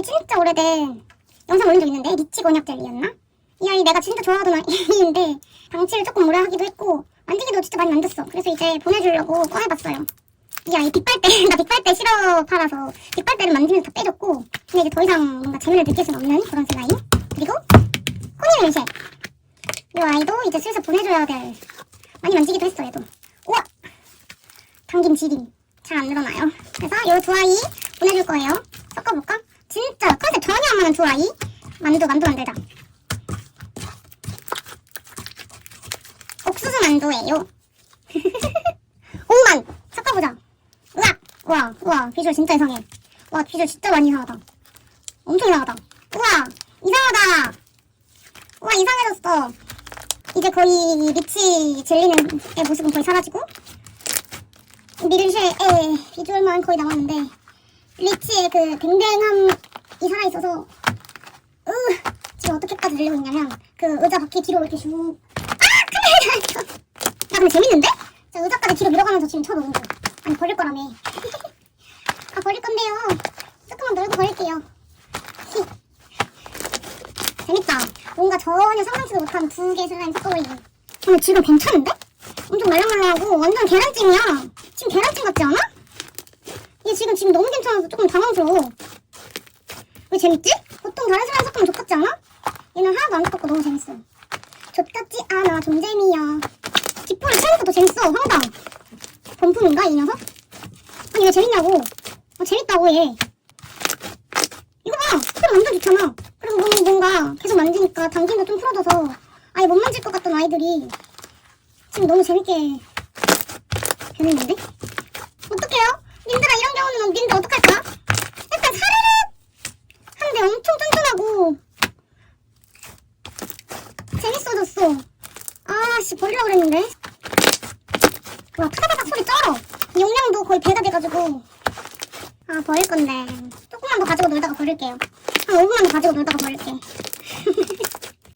이게 진짜 오래된 영상 올린 적 있는데 리치 젤리였나? 이 아이 내가 진짜 좋아하던 아이인데 방치를 조금 오래 하기도 했고 만지기도 진짜 많이 만졌어. 그래서 이제 보내주려고 꺼내봤어요. 이 아이 빗발대 나 빗발대 싫어 팔아서 빗발대를 만지면서 다 빼줬고 근데 이제 더 이상 뭔가 재미를 느낄 수는 없는 그런 슬라임 그리고 코니 멜쉐 이 아이도 이제 슬슬 보내줘야 될 많이 만지기도 했어 얘도 우와 당김 지림 잘 안 늘어나요 그래서 이 두 아이 보내줄 거예요 섞어볼까? 진짜 컨셉 전혀 안 맞는 두 아이 만두 만두 만들자. 옥수수 만두예요. 5만 섞어보자. 으악 우와 우와 비주얼 진짜 이상해. 와 비주얼 진짜 많이 이상하다. 엄청 이상하다. 우와 이상하다. 우와 이상해졌어. 이제 거의 리치 젤리는 의 모습은 거의 사라지고. 미르쉐의 비주얼만 거의 남았는데 리치의 그으 지금 어떻게까지 들리고 있냐면 그 의자 바퀴 뒤로 이렇게 슉 아! 카메라 야 근데 재밌는데? 저 의자까지 뒤로 밀어가면서 지금 쳐놓은 거 아니 버릴 거라며 아 버릴 건데요 조금만 놀고 버릴게요 재밌다 뭔가 전혀 상상치도 못한 두 개의 슬라임 섞어버리기 근데 지금 괜찮은데? 엄청 말랑말랑하고 완전 계란찜이야 지금 계란찜 같지 않아? 얘 지금 지금 너무 괜찮아서 조금 당황스러워 왜 재밌지? 보통 다른 슬라임 섞으면 족같지 않아? 얘는 하나도 안 섞었고 너무 재밌어 족같지 않아 좀 재미야 뒷볼을 채니까 더 재밌어 황당 범품인가 이 녀석? 아니 왜 재밌냐고 아 재밌다고 얘 이거 봐 소리 완전 좋잖아 그리고 뭔- 뭔가 계속 만지니까 당김도 좀 풀어져서 아예 못 만질 것 같던 아이들이 지금 너무 재밌게 변했는데? 어떡해요? 님들아 이런 경우는 님들 어떡할까? 약간 사르륵 하는데 엄청 쫀쫀하고 재밌어졌어 아씨 버리려고 그랬는데. 와 타다닥 소리 쩔어. 용량도 거의 배가 돼가지고. 아 버릴 건데. 조금만 더 가지고 놀다가 버릴게요. 한 5분만 더 가지고 놀다가 버릴게